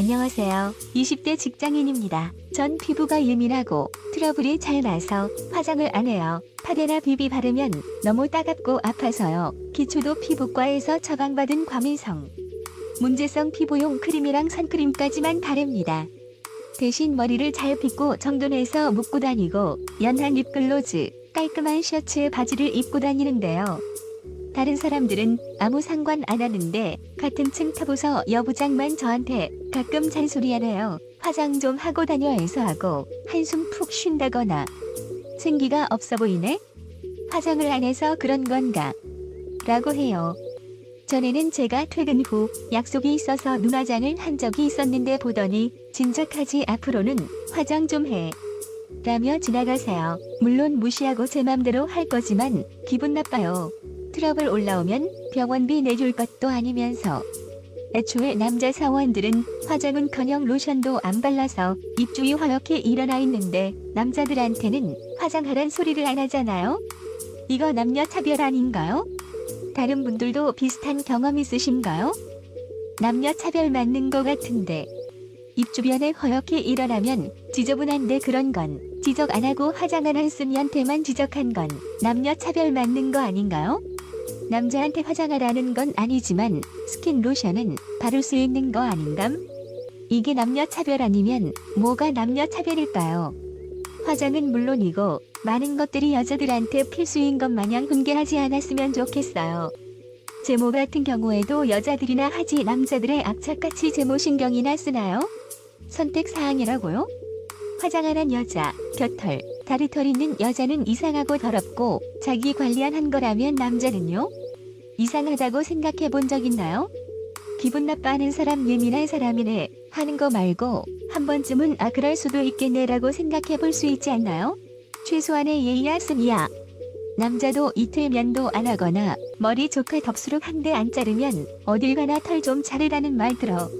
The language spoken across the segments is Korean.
안녕하세요. 20대 직장인입니다. 전 피부가 예민하고 트러블이 잘 나서 화장을 안 해요. 파데나 비비 바르면 너무 따갑고 아파서요. 기초도 피부과에서 처방받은 과민성. 문제성 피부용 크림이랑 선크림까지만 바릅니다. 대신 머리를 잘 빗고 정돈해서 묶고 다니고 연한 립글로즈, 깔끔한 셔츠 바지를 입고 다니는데요. 다른 사람들은 아무 상관 안 하는데 같은 층 타보서 여부장만 저한테 가끔 잔소리하네요. 화장 좀 하고 다녀 해서 하고 한숨 푹 쉰다거나 생기가 없어 보이네? 화장을 안 해서 그런 건가? 라고 해요. 전에는 제가 퇴근 후 약속이 있어서 눈화장을 한 적이 있었는데 보더니 진작하지 앞으로는 화장 좀 해. 라며 지나가세요. 물론 무시하고 제 맘대로 할 거지만 기분 나빠요. 트러블 올라오면 병원비 내줄 것도 아니면서 애초에 남자 사원들은 화장은커녕 로션도 안 발라서 입주위 허옇게 일어나 있는데 남자들한테는 화장하란 소리를 안 하잖아요. 이거 남녀 차별 아닌가요? 다른 분들도 비슷한 경험 있으신가요? 남녀 차별 맞는 거 같은데 입 주변에 허옇게 일어나면 지저분한데 그런 건 지적 안 하고 화장을 안 쓴이한테만 지적한 건 남녀 차별 맞는 거 아닌가요? 남자한테 화장하라는 건 아니지만 스킨 로션은 바를 수 있는 거 아닌감? 이게 남녀 차별 아니면 뭐가 남녀 차별일까요? 화장은 물론이고 많은 것들이 여자들한테 필수인 것 마냥 훈계하지 않았으면 좋겠어요. 제모 같은 경우에도 여자들이나 하지 남자들의 악착같이 제모 신경이나 쓰나요? 선택 사항이라고요? 화장 안한 여자, 겨털, 다리털 있는 여자는 이상하고 더럽고 자기 관리 안한 거라면 남자는요? 이상하다고 생각해 본 적 있나요? 기분 나빠하는 사람 예민한 사람이네 하는 거 말고 한 번쯤은 아 그럴 수도 있겠네라고 생각해 볼 수 있지 않나요? 최소한의 예의야 쓴이야. 남자도 이틀 면도 안 하거나 머리 조카 덥수룩 한 대 안 자르면 어딜 가나 털 좀 자르라는 말 들어.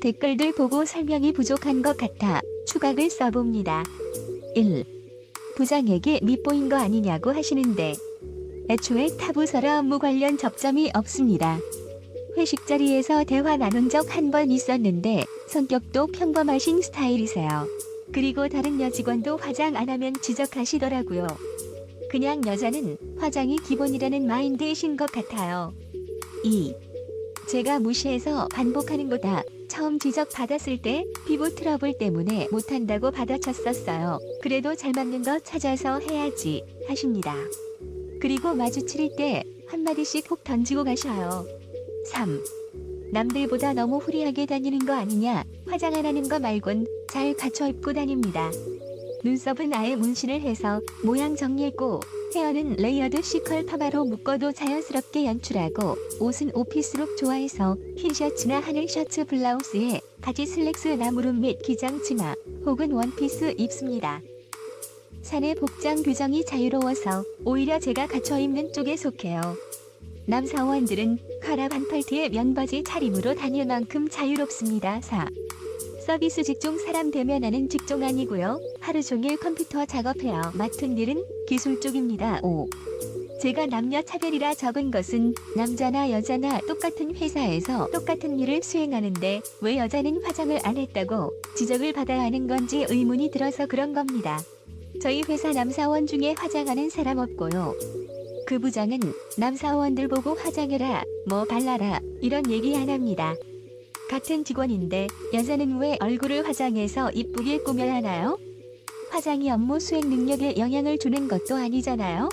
댓글들 보고 설명이 부족한 것 같아 추각을 써봅니다. 1. 부장에게 밉보인 거 아니냐고 하시는데 애초에 타부서라 업무 관련 접점이 없습니다. 회식 자리에서 대화 나눈 적 한 번 있었는데 성격도 평범하신 스타일이세요. 그리고 다른 여직원도 화장 안 하면 지적하시더라고요. 그냥 여자는 화장이 기본이라는 마인드이신 것 같아요. 2. 제가 무시해서 반복하는 거다. 처음 지적 받았을 때 피부 트러블 때문에 못한다고 받아쳤었어요. 그래도 잘 맞는 거 찾아서 해야지 하십니다. 그리고 마주칠 때 한마디씩 훅 던지고 가셔요. 3. 남들보다 너무 후리하게 다니는 거 아니냐 화장 안 하는 거 말곤 잘 갖춰 입고 다닙니다. 눈썹은 아예 문신을 해서 모양 정리했고 헤어는 레이어드 시컬 파마로 묶어도 자연스럽게 연출하고 옷은 오피스룩 좋아해서 흰 셔츠나 하늘 셔츠 블라우스에 바지 슬랙스 나무름 및 기장 치마 혹은 원피스 입습니다. 사내 복장 규정이 자유로워서 오히려 제가 갖춰 입는 쪽에 속해요. 남사원들은 카라 반팔티에 면바지 차림으로 다닐 만큼 자유롭습니다. 4. 서비스 직종 사람 대면하는 직종 아니고요. 하루 종일 컴퓨터 작업해요. 맡은 일은 기술 쪽입니다. 5. 제가 남녀 차별이라 적은 것은 남자나 여자나 똑같은 회사에서 똑같은 일을 수행하는데 왜 여자는 화장을 안 했다고 지적을 받아야 하는 건지 의문이 들어서 그런 겁니다. 저희 회사 남사원 중에 화장하는 사람 없고요. 그 부장은 남사원들 보고 화장해라, 뭐 발라라, 이런 얘기 안 합니다. 같은 직원인데 여자는 왜 얼굴을 화장해서 이쁘게 꾸며야 하나요? 화장이 업무 수행 능력에 영향을 주는 것도 아니잖아요?